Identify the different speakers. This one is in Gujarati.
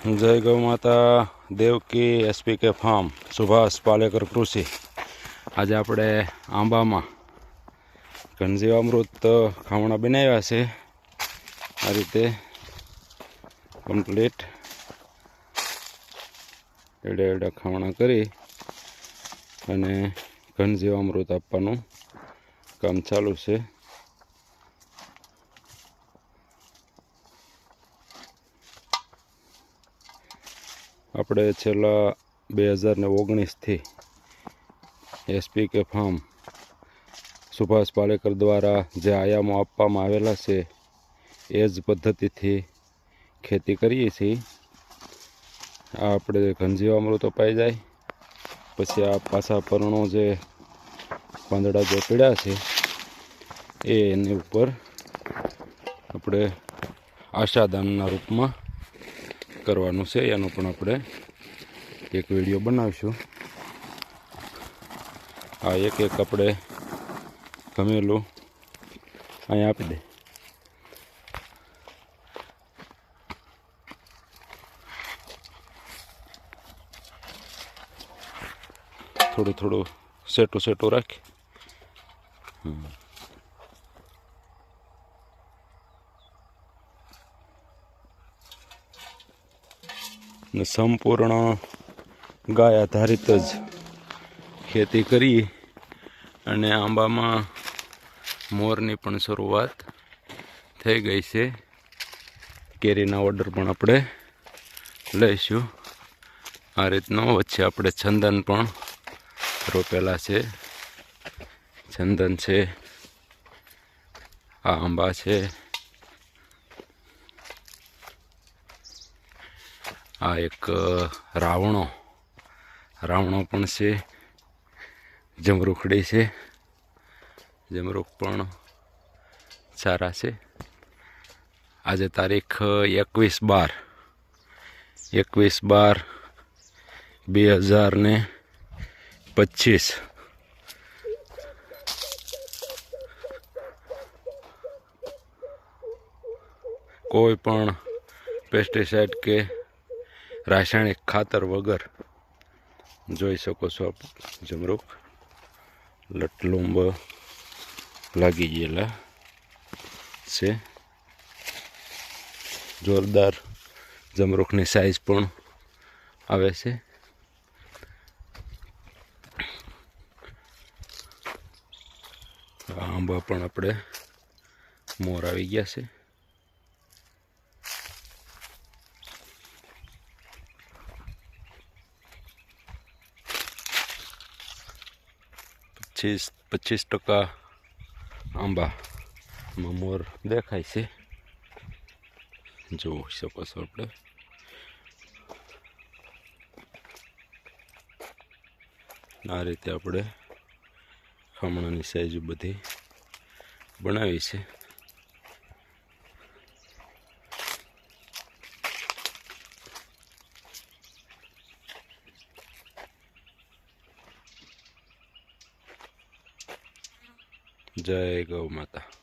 Speaker 1: જય ગૌ માતા દેવકી એસપીકે ફાર્મ, સુભાષ પાલેકર કૃષિ. આજે આપણે આંબામાં ઘનજીવામૃત ખાવણા બનાવ્યા છે. આ રીતે કમ્પ્લીટ એડા એડા ખાવણા કરી અને ઘનજીવામૃત આપવાનું કામ ચાલુ છે. આપણે છેલ્લા બે હજાર ને ઓગણીસથી SP K farm Subhash Palekar દ્વારા જે આયામો આપવામાં આવેલા છે, એ જ પદ્ધતિથી ખેતી કરીએ છીએ. આ આપણે ઘનજીવામૃતો પાઈ જાય, પછી આ પાછા પરણો જે પાંદડા જે પીડા છે, એ એની ઉપર આપણે આશાદાનના રૂપમાં કરવાનું છે, એનો પણ આપણે એક વીડિયો બનાવીશું. આ એક એક આપણે ગમેલું અહીંયા આપી દે. થોડું થોડું સેટું સેટું રાખી. ને સંપૂર્ણ ગાય આધારિત જ ખેતી કરી અને આંબામાં મોરની પણ શરૂઆત થઈ ગઈ છે. કેરીના ઓર્ડર પણ આપણે લઈશું. આ રીતનો વચ્ચે આપણે ચંદન પણ રોપેલા છે. ચંદન છે, આ આંબા છે આ એક રાવણો. રાવણો પણ છે. જમરૂખડી છે. જમરૂખ પણ સારા છે. આજે તારીખ એકવીસ બાર. એકવીસ બાર બે હજાર ને પચીસ. કોઈ પણ પેસ્ટિસાઇડ કે રાસાયણિક ખાતર વગર જોઈ શકો છો જમરૂક, લટલુંબ લાગી ગયેલા છે. જોરદાર જમરૂખની સાઈઝ પણ આવે છે. આંબા પણ આપણે મોર આવી ગયા છે. પચીસ પચીસ ટકા આંબામાં મોર દેખાય છે. જોઈ શકો છો આપણે. આ રીતે આપણે ખામણાની સાઈઝ બધી બનાવી છે. જય ગૌ માતા.